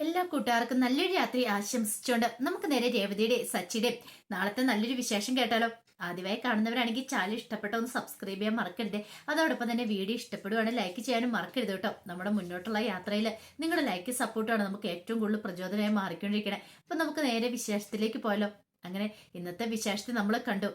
എല്ലാ കൂട്ടുകാർക്കും നല്ലൊരു രാത്രി ആശംസിച്ചുകൊണ്ട് നമുക്ക് നേരെ രേവതിയുടെ സച്ചിയുടെ നാളത്തെ നല്ലൊരു വിശേഷം കേട്ടാലോ? ആദ്യമായി കാണുന്നവരാണെങ്കിൽ ചാനൽ ഇഷ്ടപ്പെട്ട ഒന്ന് സബ്സ്ക്രൈബ് ചെയ്യാൻ മറക്കരുത്. അതോടൊപ്പം തന്നെ വീഡിയോ ഇഷ്ടപ്പെടുവാണെങ്കിൽ ലൈക്ക് ചെയ്യാനും മറക്കരുത് കേട്ടോ. നമ്മുടെ മുന്നോട്ടുള്ള യാത്രയിൽ നിങ്ങളുടെ ലൈക്ക് സപ്പോർട്ടാണ് നമുക്ക് ഏറ്റവും കൂടുതൽ പ്രചോദനമായി മാറിക്കൊണ്ടിരിക്കണേ. അപ്പൊ നമുക്ക് നേരെ വിശേഷത്തിലേക്ക് പോയാലോ? അങ്ങനെ ഇന്നത്തെ വിശേഷത്തെ നമ്മൾ കണ്ടു.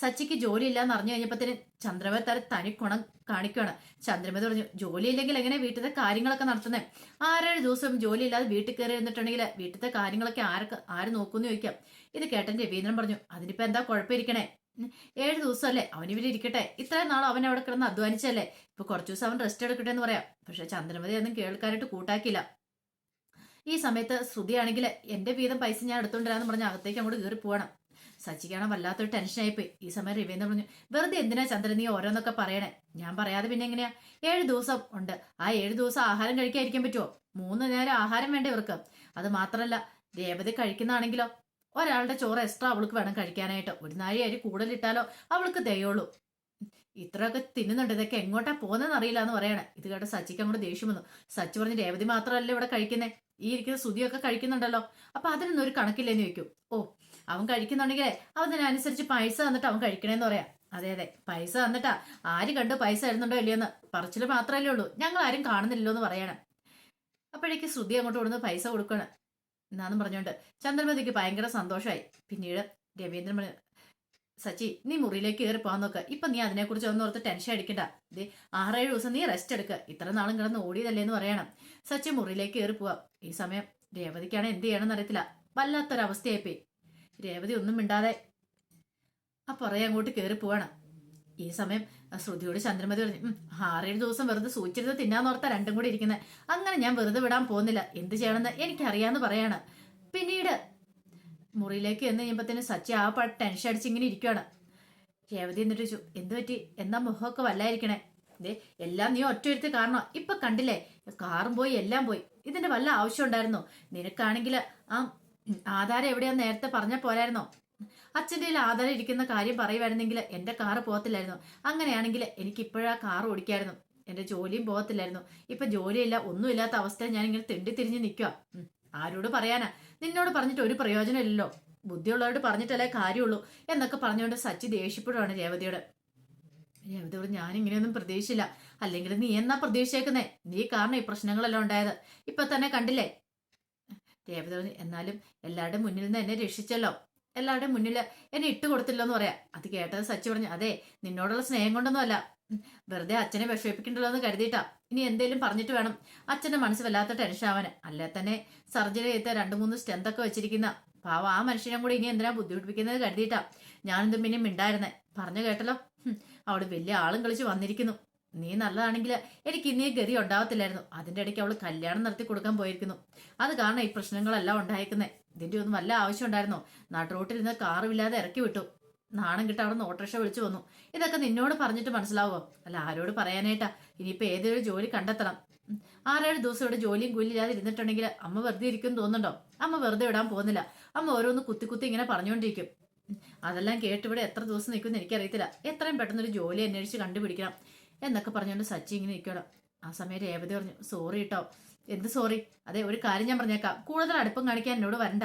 സച്ചിക്ക് ജോലി ഇല്ലാന്ന് അറിഞ്ഞു കഴിഞ്ഞപ്പത്തിന് ചന്ദ്രമതി തര തനി കുണം കാണിക്കുകയാണ് ചന്ദ്രമതി പറഞ്ഞു ജോലിയില്ലെങ്കിൽ എങ്ങനെ വീട്ടിലെ കാര്യങ്ങളൊക്കെ നടത്തുന്നത് ആറേഴ് ദിവസം ജോലിയില്ലാതെ വീട്ടിൽ കയറി ഇരുന്നിട്ടുണ്ടെങ്കിൽ വീട്ടിലത്തെ കാര്യങ്ങളൊക്കെ ആരൊക്കെ ആര് നോക്കുമെന്ന് ചോദിക്കാം. ഇത് കേട്ടൻ രവീന്ദ്രൻ പറഞ്ഞു അതിനിപ്പോ എന്താ കുഴപ്പമിരിക്കണേ? ഏഴ് ദിവസമല്ലേ ഇവിടെ ഇരിക്കട്ടെ. ഇത്രയും നാൾ അവൻ അവിടെ കിടന്ന് അധ്വാനിച്ചല്ലേ ഇപ്പൊ കുറച്ചു ദിവസം അവൻ റെസ്റ്റ് എടുക്കട്ടെ എന്ന് പറയാം. പക്ഷെ ചന്ദ്രമതി ഒന്നും കേൾക്കാനായിട്ട് കൂട്ടാക്കില്ല ഈ സമയത്ത് ശ്രുതിയാണെങ്കിൽ എന്റെ വീതം പൈസ ഞാൻ എടുത്തോണ്ടിരാന്ന് പറഞ്ഞ് അകത്തേക്ക് അങ്ങോട്ട് കയറി പോവാണ് സച്ചിക്കാണ് വല്ലാത്തൊരു ടെൻഷനായിപ്പോയി ഈ സമയം രവീന്ദ്രൻ പറഞ്ഞു വെറുതെ എന്തിനാ ചന്ദ്രൻ നീ ഓരോന്നൊക്കെ പറയണേ? ഞാൻ പറയാതെ പിന്നെ എങ്ങനെയാ? ഏഴ് ദിവസം ഉണ്ട്. ആ ഏഴ് ദിവസം ആഹാരം കഴിക്കാതിരിക്കാൻ പറ്റുമോ മൂന്ന് നേരം ആഹാരം വേണ്ട ഇവർക്ക്? അത് മാത്രമല്ല രേവതി കഴിക്കുന്നതാണെങ്കിലോ? ഒരാളുടെ ചോറ് എക്സ്ട്രാ അവൾക്ക് വേണം കഴിക്കാനായിട്ട്. ഒരു നാഴി അരി കൂടുതലിട്ടാലോ അവൾക്ക് ദയുള്ളൂ. ഇത്രയൊക്കെ തിന്നുന്നുണ്ട്. ഇതൊക്കെ എങ്ങോട്ടാ പോകുന്നതെന്ന് അറിയില്ല എന്ന് പറയണേ. ഇത് കേട്ട സച്ചിക്ക് അങ്ങോട്ട് ദേഷ്യം വന്നു. സച്ചി പറഞ്ഞ് രേവതി മാത്രമല്ല ഇവിടെ കഴിക്കുന്നേ. ഈ ഇരിക്കുന്ന സുതിയൊക്കെ കഴിക്കുന്നുണ്ടല്ലോ. അപ്പൊ അതിനൊന്നും ഒരു കണക്കില്ലെന്ന് ചോദിക്കും. ഓ അവൻ കഴിക്കുന്നുണ്ടെങ്കിലേ അതിനനുസരിച്ച് പൈസ തന്നിട്ട് അവൻ കഴിക്കണേന്ന് പറയാം. അതെ അതെ പൈസ തന്നിട്ടാ. ആര് കണ്ടു പൈസ തരുന്നുണ്ടോ ഇല്ലയോന്ന്? പറച്ചിൽ മാത്രമല്ലേ ഉള്ളൂ. ഞങ്ങൾ ആരും കാണുന്നില്ലല്ലോ എന്ന് പറയണം. അപ്പോഴേക്ക് ശ്രുതി അങ്ങോട്ട് കൊടുന്ന് പൈസ കൊടുക്കണം. എന്നാന്നും പറഞ്ഞുകൊണ്ട് ചന്ദ്രമതിക്ക് ഭയങ്കര സന്തോഷമായി പിന്നീട് രവീന്ദ്രൻ സച്ചി നീ മുറിയിലേക്ക് കയറി പോകാൻ നോക്ക. ഇപ്പൊ നീ അതിനെക്കുറിച്ച് ഒന്നും ഓർത്ത് ടെൻഷൻ അടിക്കണ്ട. ദേ ആറേഴ് ദിവസം നീ റെസ്റ്റ് എടുക്കുക ഇത്ര നാളും കിടന്ന് ഓടിയതല്ലേ എന്ന് പറയണം. സച്ചി മുറിയിലേക്ക് കയറി പോവാം. ഈ സമയം രേവതിക്കാണ് എന്ത് ചെയ്യണമെന്ന് അറിയത്തില്ല. വല്ലാത്തൊരവസ്ഥയായിപ്പോയി. രേവതി ഒന്നും മിണ്ടാതെ ആ പുറകെ അങ്ങോട്ട് കയറി പോവാണ്. ഈ സമയം ശ്രുതിയോട് ചന്ദ്രമതി പറഞ്ഞു "ഉം, ആറേഴ് ദിവസം വെറുതെ സൂചിച്ചിരുന്ന് തിന്നാന്നോർത്ത രണ്ടും കൂടി ഇരിക്കുന്നത് അങ്ങനെ ഞാൻ വെറുതെ വിടാൻ പോകുന്നില്ല. എന്ത് ചെയ്യണമെന്ന് എനിക്കറിയാന്ന് പറയാണ്. പിന്നീട് മുറിയിലേക്ക് എന്ന് കഴിയുമ്പത്തേനും സച്ചി ആ പാട്ട് ടെൻഷൻ അടിച്ച് ഇങ്ങനെ ഇരിക്കുകയാണ് രേവതി എന്നിട്ട് ചോദിച്ചു എന്ത് പറ്റി? എന്നാ മുഖമൊക്കെ വല്ലായിരിക്കണേ? ദേ എല്ലാം നീ ഒറ്റ കാരണം ഇപ്പൊ കണ്ടില്ലേ? കാറും പോയി എല്ലാം പോയി. ഇതിന്റെ വല്ല ആവശ്യം ഉണ്ടായിരുന്നോ? നിനക്കാണെങ്കിൽ ആ ആധാരം എവിടെയാ നേരത്തെ പറഞ്ഞ പോരായിരുന്നോ അച്ഛന്റെ ആധാരം ഇരിക്കുന്ന കാര്യം പറയുമായിരുന്നെങ്കിൽ എന്റെ കാറ് പോകത്തില്ലായിരുന്നു. അങ്ങനെയാണെങ്കിൽ എനിക്ക് ഇപ്പോഴാ കാർ ഓടിക്കായിരുന്നു. എന്റെ ജോലിയും പോകത്തില്ലായിരുന്നു. ഇപ്പൊ ജോലിയില്ല ഒന്നുമില്ലാത്ത അവസ്ഥയിൽ ഞാൻ ഇങ്ങനെ തെണ്ടി തിരിഞ്ഞ് നിൽക്കുക ആരോട് പറയാനാ? നിന്നോട് പറഞ്ഞിട്ട് ഒരു പ്രയോജനമില്ലല്ലോ. ബുദ്ധിയുള്ളവരോട് പറഞ്ഞിട്ടല്ലേ കാര്യമുള്ളൂ. എന്നൊക്കെ പറഞ്ഞുകൊണ്ട് സച്ചി ദേഷ്യപ്പെടുവാണ് രേവതിയോട്. രേവതിയോട് ഞാൻ ഇങ്ങനെയൊന്നും പ്രതീക്ഷിച്ചില്ല. അല്ലെങ്കിൽ നീ എന്നാ പ്രതീക്ഷിച്ചേക്കുന്നേ? നീ കാരണം ഈ പ്രശ്നങ്ങളെല്ലാം ഉണ്ടായത്. ഇപ്പൊ തന്നെ കണ്ടില്ലേ? രേവതി പറഞ്ഞു എന്നാലും എല്ലാവരുടെ മുന്നിൽ നിന്ന് എന്നെ രക്ഷിച്ചല്ലോ. എല്ലാവരുടെയും മുന്നിൽ എന്നെ ഇട്ട് എന്ന് പറയാം. അത് കേട്ടത് സച്ചി പറഞ്ഞു അതെ നിന്നോടുള്ള സ്നേഹം കൊണ്ടൊന്നും അല്ല വെറുതെ അച്ഛനെ വിഷമിപ്പിക്കണ്ടല്ലോ എന്ന് കരുതിയിട്ടാ. ഇനി എന്തേലും പറഞ്ഞിട്ട് വേണം. അച്ഛന്റെ മനസ്സ് വല്ലാത്ത ടെൻഷൻ ആവാന് അല്ലെ തന്നെ സർജറി ചെയ്ത രണ്ടു മൂന്ന് സ്റ്റെന്ത് ഒക്കെ വെച്ചിരിക്കുന്ന. പാവ ആ മനുഷ്യനെ കൂടി ഇനി എന്തിനാ ബുദ്ധിമുട്ടിപ്പിക്കുന്നത് കരുതിയിട്ടാ. ഞാനെന്തും പിന്നെ മിണ്ടായിരുന്നേ. പറഞ്ഞു കേട്ടല്ലോ? അവൾ വലിയ ആളും കളിച്ച് വന്നിരിക്കുന്നു. നീ നല്ലതാണെങ്കിൽ എനിക്ക് ഇനി ഗതി ഉണ്ടാവത്തില്ലായിരുന്നു. അതിന്റെ ഇടയ്ക്ക് അവൾ കല്യാണം നടത്തി കൊടുക്കാൻ പോയിരിക്കുന്നു. അത് കാരണം ഈ പ്രശ്നങ്ങളെല്ലാം ഉണ്ടായിരിക്കുന്നേ ഇതിന്റെ ഒന്നും വല്ല ആവശ്യം ഉണ്ടായിരുന്നോ? നാട്ടുറോട്ടിലിരുന്ന് കാറുമില്ലാതെ ഇറക്കി വിട്ടു. നാണം കിട്ട അവിടെ നിന്ന് ഓട്ടോറിക്ഷ വിളിച്ചു വന്നു. ഇതൊക്കെ നിന്നോട് പറഞ്ഞിട്ട് മനസ്സിലാവോ അല്ല ആരോട് പറയാനായിട്ടാ? ഇനിയിപ്പോ ഏതൊരു ജോലി കണ്ടെത്തണം. ആറേഴ് ദിവസം ഇവിടെ ജോലിയും കൂലിയില്ലാതെ ഇരുന്നിട്ടുണ്ടെങ്കിൽ അമ്മ വെറുതെ ഇരിക്കും തോന്നുന്നുണ്ടോ? അമ്മ വെറുതെ ഇടാൻ പോകുന്നില്ല. അമ്മ ഓരോന്ന് കുത്തി കുത്തി ഇങ്ങനെ പറഞ്ഞുകൊണ്ടിരിക്കും. അതെല്ലാം കേട്ട് ഇവിടെ എത്ര ദിവസം നിൽക്കുമെന്ന് എനിക്കറിയത്തില്ല. എത്രയും പെട്ടെന്ന് ഒരു ജോലി അന്വേഷിച്ച് കണ്ടുപിടിക്കണം എന്നൊക്കെ പറഞ്ഞുകൊണ്ട് സച്ചി ഇങ്ങനെ നിൽക്കണം ആ സമയം രേവതി പറഞ്ഞു സോറി കേട്ടോ എന്ത് സോറി അതെ ഒരു കാര്യം ഞാൻ പറഞ്ഞേക്കാം. കൂടുതൽ അടുപ്പം കാണിക്കാൻ എന്നോട് വരണ്ട.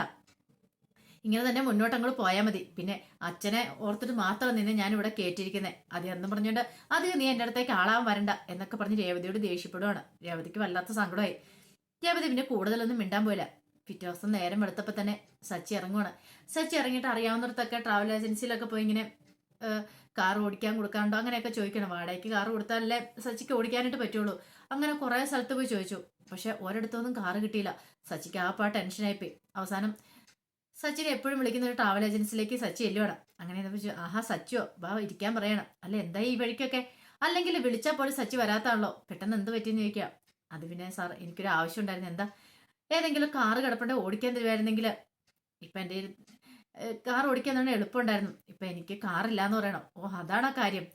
ഇങ്ങനെ തന്നെ മുന്നോട്ട് അങ്ങോട്ട് പോയാൽ മതി. പിന്നെ അച്ഛനെ ഓർത്തിട്ട് മാത്രം നിന്നെ ഞാൻ ഇവിടെ കേട്ടിരിക്കുന്നത് അതെന്നും പറഞ്ഞുകൊണ്ട് അധികം നീ എന്റെ അടുത്തേക്ക് ആളാവാൻ വരണ്ട എന്നൊക്കെ പറഞ്ഞ് രേവതിയോട് ദേഷ്യപ്പെടുവാണ്. രേവതിക്ക് വല്ലാത്ത സങ്കടമായി. രേവതി പിന്നെ കൂടുതലൊന്നും മിണ്ടാൻ പോയില്ല. പിറ്റേ ദിവസം നേരം വെളുത്തപ്പോൾ തന്നെ സച്ചി ഇറങ്ങുവാണ്. സച്ചി ഇറങ്ങിയിട്ട് അറിയാവുന്നിടത്തൊക്കെ ട്രാവൽ ഏജൻസിയിലൊക്കെ പോയി ഇങ്ങനെ കാർ ഓടിക്കാൻ കൊടുക്കാണ്ടോ അങ്ങനെയൊക്കെ ചോദിക്കണം. വാടകയ്ക്ക് കാർ കൊടുത്താലല്ലേ സച്ചിക്ക് ഓടിക്കാനായിട്ട് പറ്റുള്ളൂ. അങ്ങനെ കുറേ സ്ഥലത്ത് പോയി ചോദിച്ചു. പക്ഷെ ഒരിടത്തൊന്നും കാറ് കിട്ടിയില്ല. സച്ചിക്ക് ആ പാ ടെൻഷനായിപ്പോയി അവസാനം സച്ചിനെ എപ്പോഴും വിളിക്കുന്ന ഒരു ട്രാവൽ ഏജൻസിയിലേക്ക് സച്ചി എല്ലുവാണ് അങ്ങനെ ചോദിച്ചു ആഹാ സച്ചിയോ വാ ഇരിക്കാൻ പറയണം. അല്ല എന്താ ഈ വഴിക്കൊക്കെ? അല്ലെങ്കിൽ വിളിച്ചാൽ പോലും സച്ചി വരാത്താണല്ലോ. പെട്ടെന്ന് എന്ത് പറ്റിയെന്ന് ചോദിക്കാം. അത് പിന്നെ സാർ എനിക്കൊരു ആവശ്യം ഉണ്ടായിരുന്നു. എന്താ? ഏതെങ്കിലും കാറ് കിടപ്പുണ്ടെ ഓടിക്കാൻ തരുമായിരുന്നെങ്കിൽ ഇപ്പൊ എന്റെ കാർ ഓടിക്കാൻ തന്നെ എളുപ്പമുണ്ടായിരുന്നു. ഇപ്പൊ എനിക്ക് കാറില്ല എന്ന് പറയണം. ഓ അതാണ് ആ കാര്യം.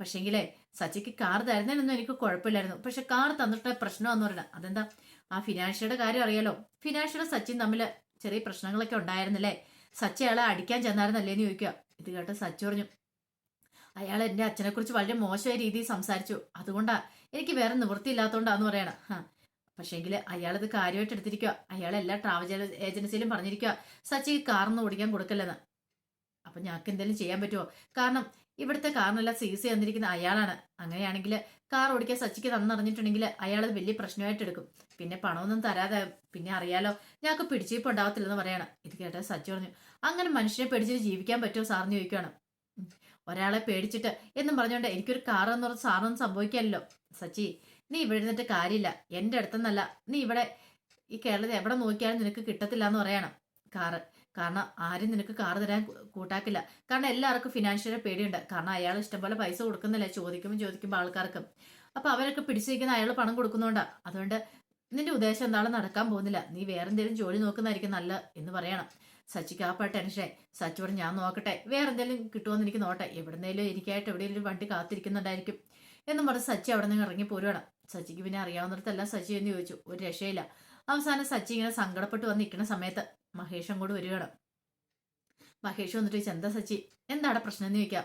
പക്ഷെങ്കിലേ സച്ചിക്ക് കാർ തരുന്നതിനൊന്നും എനിക്ക് കുഴപ്പമില്ലായിരുന്നു. പക്ഷെ കാർ തന്നിട്ട് പ്രശ്നമാന്ന് പറയണം. അതെന്താ? ആ ഫിനാൻഷ്യയുടെ കാര്യം അറിയാലോ. ഫിനാൻഷ്യയുടെ സച്ചിൻ തമ്മിൽ ചെറിയ പ്രശ്നങ്ങളൊക്കെ ഉണ്ടായിരുന്നല്ലേ? സച്ച അയാളെ അടിക്കാൻ ചെന്നായിരുന്നല്ലേ എന്ന് ചോദിക്കുക. ഇത് കേട്ട് സച്ചി പറഞ്ഞു അയാൾ അച്ഛനെ കുറിച്ച് വളരെ മോശമായ രീതിയിൽ സംസാരിച്ചു. അതുകൊണ്ടാ എനിക്ക് വേറെ നിവൃത്തിയില്ലാത്തതുകൊണ്ടാന്ന് പറയണം. ആ പക്ഷേങ്കിൽ അയാളത് കാര്യമായിട്ട് എടുത്തിരിക്കുക അയാൾ എല്ലാ ട്രാവൽ ഏജൻസിയിലും പറഞ്ഞിരിക്കുക സച്ചി കാറൊന്നും ഓടിക്കാൻ കൊടുക്കല്ലെന്ന്. അപ്പൊ ഞങ്ങൾക്ക് എന്തെങ്കിലും ചെയ്യാൻ പറ്റുമോ കാരണം ഇവിടുത്തെ കാറിനെല്ലാം സീസ് തന്നിരിക്കുന്ന അയാളാണ്. അങ്ങനെയാണെങ്കിൽ കാർ ഓടിക്കാൻ സച്ചിക്ക് തന്നറിഞ്ഞിട്ടുണ്ടെങ്കിൽ അയാൾ വലിയ പ്രശ്നമായിട്ട് എടുക്കും. പിന്നെ പണമൊന്നും തരാതെ പിന്നെ അറിയാലോ ഞങ്ങൾക്ക് പിടിച്ചിപ്പ് ഉണ്ടാവത്തില്ലെന്ന് പറയണം. ഇത് കേട്ട സച്ചി പറഞ്ഞു. അങ്ങനെ മനുഷ്യനെ പേടിച്ചിട്ട് ജീവിക്കാൻ പറ്റുമോ? സാറിന് ചോദിക്കുകയാണ്. ഒരാളെ പേടിച്ചിട്ട് എന്നും പറഞ്ഞുകൊണ്ട് എനിക്കൊരു കാർ എന്ന് പറഞ്ഞ സാറൊന്നും സംഭവിക്കാമല്ലോ സച്ചി നീ ഇവിടെ ഇരുന്നിട്ട് കാര്യമില്ല. എന്റെ അടുത്തെന്നല്ല. നീ ഇവിടെ ഈ കേരളത്തിൽ എവിടെ നോക്കിയാലും നിനക്ക് കിട്ടത്തില്ല എന്ന് പറയണം കാറ്. കാരണം ആരും നിനക്ക് കാർ തരാൻ കൂട്ടാക്കില്ല. കാരണം എല്ലാവർക്കും ഫിനാൻഷ്യലി പേടിയുണ്ട്. കാരണം അയാൾ ഇഷ്ടംപോലെ പൈസ കൊടുക്കുന്നില്ല? ചോദിക്കുമ്പോൾ ചോദിക്കുമ്പോൾ ആൾക്കാർക്ക്. അപ്പോൾ അവരൊക്കെ പിടിച്ചു നിൽക്കുന്ന അയാൾ പണം കൊടുക്കുന്നുണ്ടാ. അതുകൊണ്ട് നിന്റെ ഉദ്ദേശം എന്താണ്? നടക്കാൻ പോകുന്നില്ല. നീ വേറെ എന്തെങ്കിലും ജോലി നോക്കുന്നതായിരിക്കും നല്ല എന്ന് പറയണം. സച്ചിക്ക് ആ പാട്ട് ടെൻഷനായി സച്ചി ഞാൻ നോക്കട്ടെ. വേറെ എന്തെങ്കിലും കിട്ടുമെന്ന് എനിക്ക് നോട്ടെ എവിടെന്നേലും എനിക്കായിട്ട് എവിടെയെങ്കിലും വണ്ടി കാത്തിരിക്കുന്നുണ്ടായിരിക്കും എന്നും പറഞ്ഞ് സച്ചി അവിടെ നിന്ന് ഇറങ്ങി പോരുവാണ്. സച്ചിക്ക് പിന്നെ അറിയാവുന്നിടത്തെല്ലാം സച്ചി എന്ന് ചോദിച്ചു. ഒരു രക്ഷയില്ല. അവസാനം സച്ചി ഇങ്ങനെ സങ്കടപ്പെട്ട് വന്ന് നിൽക്കുന്ന സമയത്ത് മഹേഷ് കൂടെ വരികയാണ്. മഹേഷ് വന്നിട്ട് എന്താ സച്ചി? എന്താണ് പ്രശ്നം എന്ന് ചോദിക്കാം.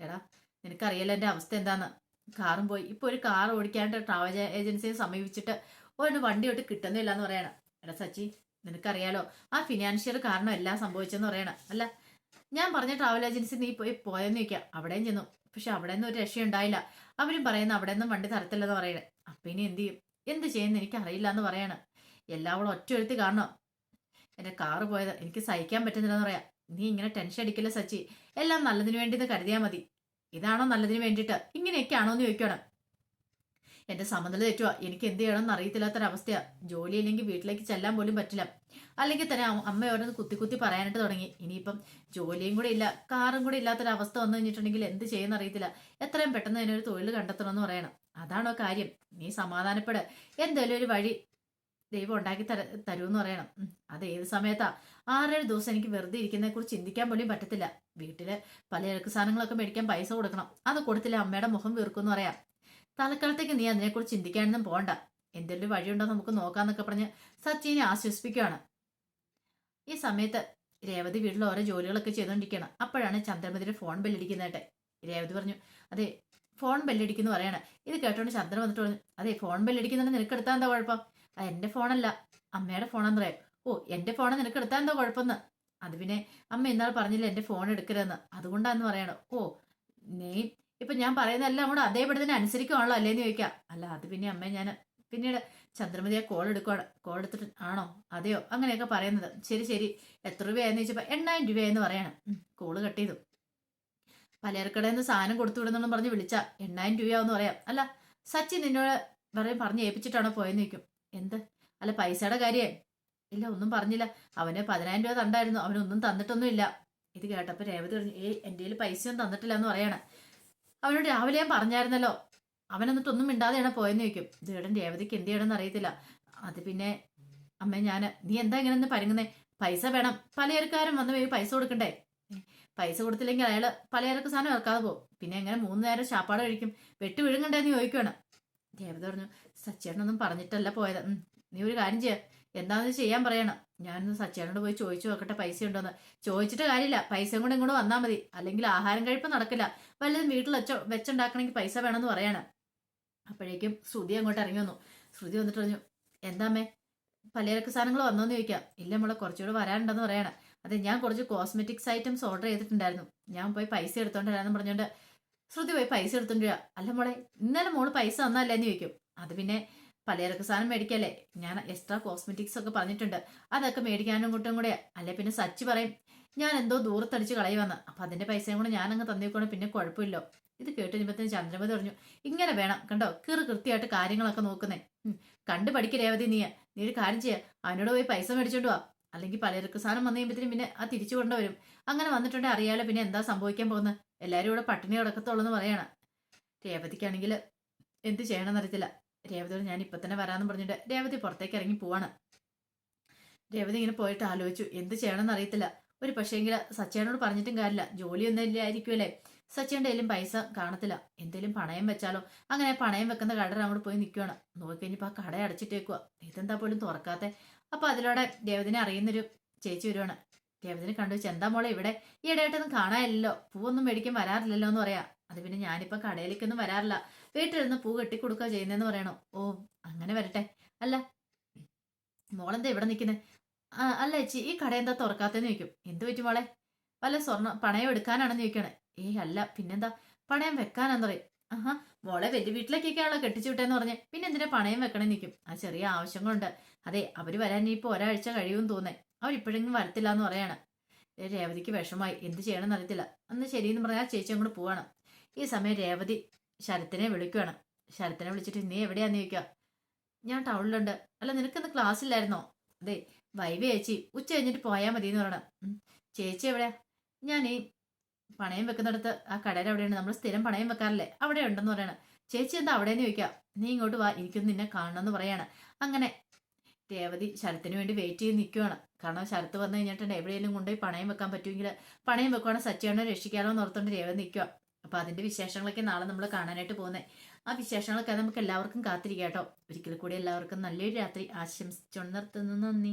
എടാ നിനക്കറിയാലോ എന്റെ അവസ്ഥ എന്താന്ന്. കാറും പോയി. ഇപ്പൊ ഒരു കാർ ഓടിക്കാണ്ട് ട്രാവൽ ഏജൻസിയെ സമീപിച്ചിട്ട് ഒരു വണ്ടി ഒട്ട് കിട്ടുന്നില്ല എന്ന് പറയണം. എടാ സച്ചി നിനക്കറിയാലോ? ആ ഫിനാൻഷ്യൽ കാരണം എല്ലാം സംഭവിച്ചെന്ന് പറയണം. അല്ല ഞാൻ പറഞ്ഞ ട്രാവൽ ഏജൻസി നീ പോയി പോയെന്ന് ചോദിക്കാം. അവിടെയും ചെന്നു. പക്ഷെ അവിടെ നിന്ന് ഒരു രക്ഷയുണ്ടായില്ല അവരും പറയുന്നു അവിടെ നിന്നും വണ്ടി തരത്തില്ലെന്ന് പറയണേ. അപ്പൊ ഇനി എന്ത് ചെയ്യും? എന്ത് ചെയ്യുന്നു എനിക്കറിയില്ല എന്ന് പറയാണ്. എല്ലാവളും ഒറ്റ എഴുത്തി കാരണം എന്റെ കാറ് പോയത്. എനിക്ക് സഹിക്കാൻ പറ്റുന്നില്ലെന്ന് പറയാം. നീ ഇങ്ങനെ ടെൻഷൻ അടിക്കില്ല സച്ചി? എല്ലാം നല്ലതിന് വേണ്ടി എന്ന് കരുതിയാൽ മതി. ഇതാണോ നല്ലതിന് വേണ്ടിയിട്ട്? ഇങ്ങനെയൊക്കെയാണോ എന്ന് ചോദിക്കണം എന്റെ സമനില തെറ്റുവാ. എനിക്ക് എന്ത് ചെയ്യണമെന്ന് അറിയത്തില്ലാത്തൊരവസ്ഥയാ. ജോലി ഇല്ലെങ്കിൽ വീട്ടിലേക്ക് ചെല്ലാൻ പോലും പറ്റില്ല. അല്ലെങ്കിൽ തന്നെ അമ്മ- അമ്മ ഓരോന്ന് കുത്തി കുത്തി പറയാനായിട്ട് തുടങ്ങി. ഇനിയിപ്പം ജോലിയും കൂടെ ഇല്ല കാറും കൂടെ ഇല്ലാത്തൊരവസ്ഥ വന്നു കഴിഞ്ഞിട്ടുണ്ടെങ്കിൽ എന്ത് ചെയ്യുന്ന അറിയത്തില്ല. എത്രയും പെട്ടെന്ന് അതിനൊരു തൊഴിൽ കണ്ടെത്തണമെന്ന് പറയണം. അതാണോ കാര്യം. നീ സമാധാനപ്പെട്. എന്തെങ്കിലും ഒരു വഴി ദൈവം ഉണ്ടാക്കി തര തരുമെന്ന് പറയണം. അത് ഏത് സമയത്താ? ആറേഴ് ദിവസം എനിക്ക് വെറുതെ ഇരിക്കുന്നതിനെ കുറിച്ച് ചിന്തിക്കാൻ പോലും പറ്റത്തില്ല. വീട്ടിൽ പലചരക്ക് സാധനങ്ങളൊക്കെ മേടിക്കാൻ പൈസ കൊടുക്കണം. അത് കൊടുത്തില്ല അമ്മയുടെ മുഖം വീർക്കും എന്ന് പറയാം. തലക്കാലത്തേക്ക് നീ അതിനെക്കുറിച്ച് ചിന്തിക്കാനൊന്നും പോണ്ട എന്തെങ്കിലും വഴിയുണ്ടോ നമുക്ക് നോക്കാന്നൊക്കെ പറഞ്ഞ് സച്ചിനെ ആശ്വസിപ്പിക്കുകയാണ് ഈ സമയത്ത് രേവതി വീട്ടിൽ ഓരോ ജോലികളൊക്കെ ചെയ്തുകൊണ്ടിരിക്കുകയാണ് അപ്പോഴാണ് ചന്ദ്രമതിയുടെ ഫോൺ ബെല്ലടിക്കുന്നതായിട്ട് രേവതി പറഞ്ഞു അതെ ഫോൺ ബെല്ലടിക്കുന്നു പറയണേ. ഇത് കേട്ടോണ്ട് ചന്ദ്രൻ വന്നിട്ട് പറഞ്ഞു അതെ ഫോൺ ബെല്ലടിക്കുന്നുണ്ട്. നിനക്കെടുത്താൽ എന്താ കുഴപ്പം? ആ എന്റെ ഫോണല്ല. അമ്മയുടെ ഫോണാന്ന് പറയാം ഓ എന്റെ ഫോണ് നിനക്ക് എടുത്താൽ എന്തോ കുഴപ്പമെന്ന്. അത് പിന്നെ അമ്മ ഇന്നാൾ പറഞ്ഞില്ല എന്റെ ഫോൺ എടുക്കരുതെന്ന്. അതുകൊണ്ടാന്ന് പറയണം ഓ നീ ഇപ്പൊ ഞാൻ പറയുന്നതെല്ലാം കൂടെ അതേപടി തന്നെ അനുസരിക്കുവാണല്ലോ അല്ലേന്ന് ചോദിക്കാം. അല്ല അത് പിന്നെ അമ്മ ഞാൻ പിന്നീട് ചന്ദ്രമതിയെ കോൾ എടുക്കുവാണ്. കോൾ എടുത്തിട്ട് ആണോ? അതെയോ? അങ്ങനെയൊക്കെ പറയുന്നത്. ശരി ശരി. എത്ര രൂപയായെന്ന് ചോദിച്ചപ്പോ എണ്ണായിരം രൂപയെന്ന് പറയണം. കോൾ കട്ട് ചെയ്തു. പലചരക്കടയിൽ സാധനം കൊടുത്തു വിടുന്നെന്നും പറഞ്ഞ് വിളിച്ച. എണ്ണായിരം രൂപയാവെന്ന് പറയാം. അല്ല സച്ചിൻ നിന്നോട് പറയും പറഞ്ഞ് ഏൽപ്പിച്ചിട്ടാണോ പോയെന്ന് ചോദിക്കും. എന്ത്? അല്ല പൈസയുടെ കാര്യേ. ഇല്ല ഒന്നും പറഞ്ഞില്ല. അവന് പതിനായിരം രൂപ തണ്ടായിരുന്നു. അവനൊന്നും തന്നിട്ടൊന്നുമില്ല. ഇത് കേട്ടപ്പോൾ രേവതി പറഞ്ഞു ഏയ് എന്റെ കയ്യിൽ പൈസയൊന്നും തന്നിട്ടില്ല എന്ന് പറയാണ്. അവനോട് രാവിലെ ഞാൻ പറഞ്ഞായിരുന്നല്ലോ. അവൻ എന്നിട്ട് ഒന്നും മിണ്ടാതെയാണ് പോയെന്ന് ചോദിക്കും. ദേടൻ രേവതിക്ക് എന്ത് ചെയ്യണമെന്ന് അറിയത്തില്ല. അത് പിന്നെ അമ്മ ഞാൻ നീ എന്താ ഇങ്ങനെ ഒന്ന് പരുങ്ങുന്നേ? പൈസ വേണം. പലചരക്കാരും വന്ന് പൈസ കൊടുക്കണ്ടേ? പൈസ കൊടുത്തില്ലെങ്കിൽ അയാൾ പലചരക്ക് സാധനം ഇറക്കാതെ പോകും. പിന്നെ എങ്ങനെ മൂന്ന് നേരം ചാപ്പാട് കഴിക്കും? വെട്ടി വിഴുങ്ങണ്ടേന്ന് ചോദിക്കുകയാണ് രേവതി പറഞ്ഞു സച്ചേട്ടനൊന്നും പറഞ്ഞിട്ടല്ല പോയത്. നീ ഒരു കാര്യം ചെയ്യാം. എന്താണെന്ന് ചെയ്യാൻ പറയണം. ഞാനൊന്ന് സച്ചേട്ടനോട് പോയി ചോദിച്ചു നോക്കട്ടെ പൈസ ഉണ്ടോന്ന്. ചോദിച്ചിട്ട് കാര്യമില്ല. പൈസയും കൂടെ ഇങ്ങോട്ട് വന്നാൽ മതി. അല്ലെങ്കിൽ ആഹാരം കഴിപ്പ് നടക്കില്ല. വല്ലതും വീട്ടിൽ വെച്ചോ വെച്ചുണ്ടാക്കണമെങ്കിൽ പൈസ വേണമെന്ന് പറയണം. അപ്പോഴേക്കും ശ്രുതി അങ്ങോട്ട് ഇറങ്ങി വന്നു. ശ്രുതി വന്നിട്ട് പറഞ്ഞു എന്താമ്മേ പലചരക്ക് സാധനങ്ങൾ വന്നോന്ന് ചോദിക്കാം. ഇല്ല നമ്മളെ കുറച്ചുകൂടെ വരാനുണ്ടെന്ന് പറയണം. അതെ ഞാൻ കുറച്ച് കോസ്മെറ്റിക്സ് ഐറ്റംസ് ഓർഡർ ചെയ്തിട്ടുണ്ടായിരുന്നു. ഞാൻ പോയി പൈസ എടുത്തോണ്ട് വരാമെന്ന് പറഞ്ഞുകൊണ്ട് ശ്രുതി പോയി പൈസ എടുത്തോണ്ട് അല്ല മോളെ ഇന്നലെ മോൾ പൈസ തന്നല്ലേ എന്ന് ചോദിക്കും. അത് പിന്നെ പലചരക്ക് സാധനം മേടിക്കല്ലേ? ഞാൻ എക്സ്ട്രാ കോസ്മെറ്റിക്സ് ഒക്കെ പറഞ്ഞിട്ടുണ്ട്. അതൊക്കെ മേടിക്കാനും കൂട്ടും കൂടെ അല്ലെ പിന്നെ സച്ചി പറയും ഞാൻ എന്തോ ദൂരത്തടിച്ച് കളയുവന്ന്. അപ്പൊ അതിന്റെ പൈസയും കൂടെ ഞാൻ അങ്ങ് തന്നേക്കോണം പിന്നെ കുഴപ്പമില്ലോ. ഇത് കേട്ട് കഴിയുമ്പത്തേന് ചന്ദ്രമതി പറഞ്ഞു ഇങ്ങനെ വേണം. കണ്ടോ കീറ് കൃത്യമായിട്ട് കാര്യങ്ങളൊക്കെ നോക്കുന്നേ. കണ്ടു പഠിക്ക് നീ നീ ഒരു കാര്യം ചെയ്യാ. അവനോട് പോയി പൈസ മേടിച്ചോണ്ട് വാ. അല്ലെങ്കിൽ പലചരക്ക് സാധനം വന്നു കഴിയുമ്പോഴത്തേനും പിന്നെ ആ തിരിച്ചു കൊണ്ടുവരും. അങ്ങനെ വന്നിട്ടുണ്ടെങ്കിൽ അറിയാലോ പിന്നെ എന്താ സംഭവിക്കാൻ പോകുന്നത്? എല്ലാവരും ഇവിടെ പട്ടിണി കിടക്കത്തുള്ളൂ എന്ന് പറയണം. രേവതിക്കാണെങ്കിൽ എന്ത് ചെയ്യണമെന്ന് അറിയത്തില്ല. രേവതിയോട് ഞാൻ ഇപ്പൊ തന്നെ വരാമെന്ന് പറഞ്ഞിട്ട് രേവതി പുറത്തേക്ക് ഇറങ്ങി പോവാണ്. രേവതി ഇങ്ങനെ പോയിട്ട് ആലോചിച്ചു എന്ത് ചെയ്യണമെന്ന് അറിയത്തില്ല. ഒരു പക്ഷേങ്കിൽ സച്ചേനോട് പറഞ്ഞിട്ടും കാര്യമില്ല. ജോലിയൊന്നും ഇല്ലായിരിക്കുമല്ലേ? കയ്യിലും പൈസ കാണത്തില്ല. എന്തേലും പണയം വെച്ചാലോ. അങ്ങനെ പണയം വെക്കുന്ന കടയിൽ അങ്ങോട്ട് പോയി നിൽക്കുകയാണ് നോക്കിക്കഴിഞ്ഞപ്പോൾ ആ കട അടച്ചിട്ടേക്കുക ഇതെന്താ പോലും തുറക്കാത്തെ? അപ്പൊ അതിലൂടെ ദേവതിനെ അറിയുന്നൊരു ചേച്ചി വരുവാണ്. ദേവതിനെ കണ്ടു എന്താ മോളെ ഇവിടെ? ഈ ഇടയായിട്ടൊന്നും കാണാനില്ലല്ലോ. പൂവൊന്നും മേടിക്കാൻ വരാറില്ലല്ലോ എന്ന് പറയാ. അത് പിന്നെ ഞാനിപ്പോ കടയിലേക്കൊന്നും വരാറില്ല. വീട്ടിലിരുന്ന് പൂ കെട്ടിക്കൊടുക്കുക ചെയ്യുന്നതെന്ന് പറയണോ. ഓ അങ്ങനെ വരട്ടെ. അല്ല മോളെന്താ ഇവിടെ നിൽക്കുന്നത് അല്ല ചേച്ചി ഈ കട എന്താ തുറക്കാത്തെന്ന് ചോദിക്കും. എന്ത് പറ്റും മോളെ? വല്ല സ്വർണ പണയം എടുക്കാനാണെന്ന് ചോദിക്കണേ. ഏയ് അല്ല പിന്നെന്താ? പണയം വെക്കാനാന്ന് പറയും? ആഹാ മോളെ വലിയ വീട്ടിലേക്കൊക്കെയാണല്ലോ കെട്ടിച്ചു വിട്ടേന്ന് പറഞ്ഞ്. പിന്നെ എന്തിനാ പണയം വെക്കണം നിൽക്കും ആ ചെറിയ ആവശ്യങ്ങളുണ്ട്. അതെ അവർ വരാൻ ഇപ്പോൾ ഒരാഴ്ച കഴിയുമെന്ന് തോന്നേ. അവരിപ്പോഴെങ്കിലും വരത്തില്ല എന്ന് പറയാണ് രേവതിക്ക് വിഷമായി എന്ത് ചെയ്യണമെന്ന് അറിയത്തില്ല. അന്ന് ശരിയെന്ന് പറഞ്ഞാൽ ചേച്ചി അങ്ങോട്ട് പോവാണ്. ഈ സമയം രേവതി ശരത്തിനെ വിളിക്കുവാണ്. ശരത്തിനെ വിളിച്ചിട്ട് നീ എവിടെയാന്ന് ചോദിക്കുക ഞാൻ ടൗണിലുണ്ട്. അല്ല നിനക്കിന്ന് ക്ലാസ്സില്ലായിരുന്നോ? അതെ വൈവി ചേച്ചി ഉച്ച കഴിഞ്ഞിട്ട് പോയാൽ മതി എന്ന് പറയണം ചേച്ചി എവിടെയാ? ഞാൻ പണയം വെക്കുന്നിടത്ത് ആ കടയിൽ എവിടെയാണ്? നമ്മൾ സ്ഥിരം പണയം വെക്കാറില്ലേ? അവിടെ ഉണ്ടെന്ന് പറയണം. ചേച്ചി എന്താ അവിടെയെന്ന് ചോദിക്കാം? നീ ഇങ്ങോട്ട് വാ എനിക്കൊന്ന് നിന്നെ കാണണമെന്ന് പറയാണ്. അങ്ങനെ രേവതി ശരത്തിന് വേണ്ടി വെയിറ്റ് ചെയ്ത് നിൽക്കുവാണ് കാരണം ശരത്ത് വന്നു കഴിഞ്ഞിട്ടുണ്ട് എവിടെയെങ്കിലും കൊണ്ടുപോയി പണയം വെക്കാൻ പറ്റുമെങ്കിൽ പണയം വെക്കുവാണെങ്കിൽ സച്ചിയാണോ രക്ഷിക്കാനോ എന്ന് ഓർത്തുകൊണ്ട് രേവതി നിൽക്കുക അപ്പൊ അതിന്റെ വിശേഷങ്ങളൊക്കെ നാളെ നമ്മൾ കാണാനായിട്ട് പോകുന്നത് ആ വിശേഷങ്ങളൊക്കെ നമുക്ക് എല്ലാവർക്കും കാത്തിരിക്കാം കേട്ടോ. ഒരിക്കൽ കൂടി എല്ലാവർക്കും നല്ലൊരു രാത്രി ആശംസിച്ചുകൊണ്ട് നിർത്തുന്നു. നന്ദി.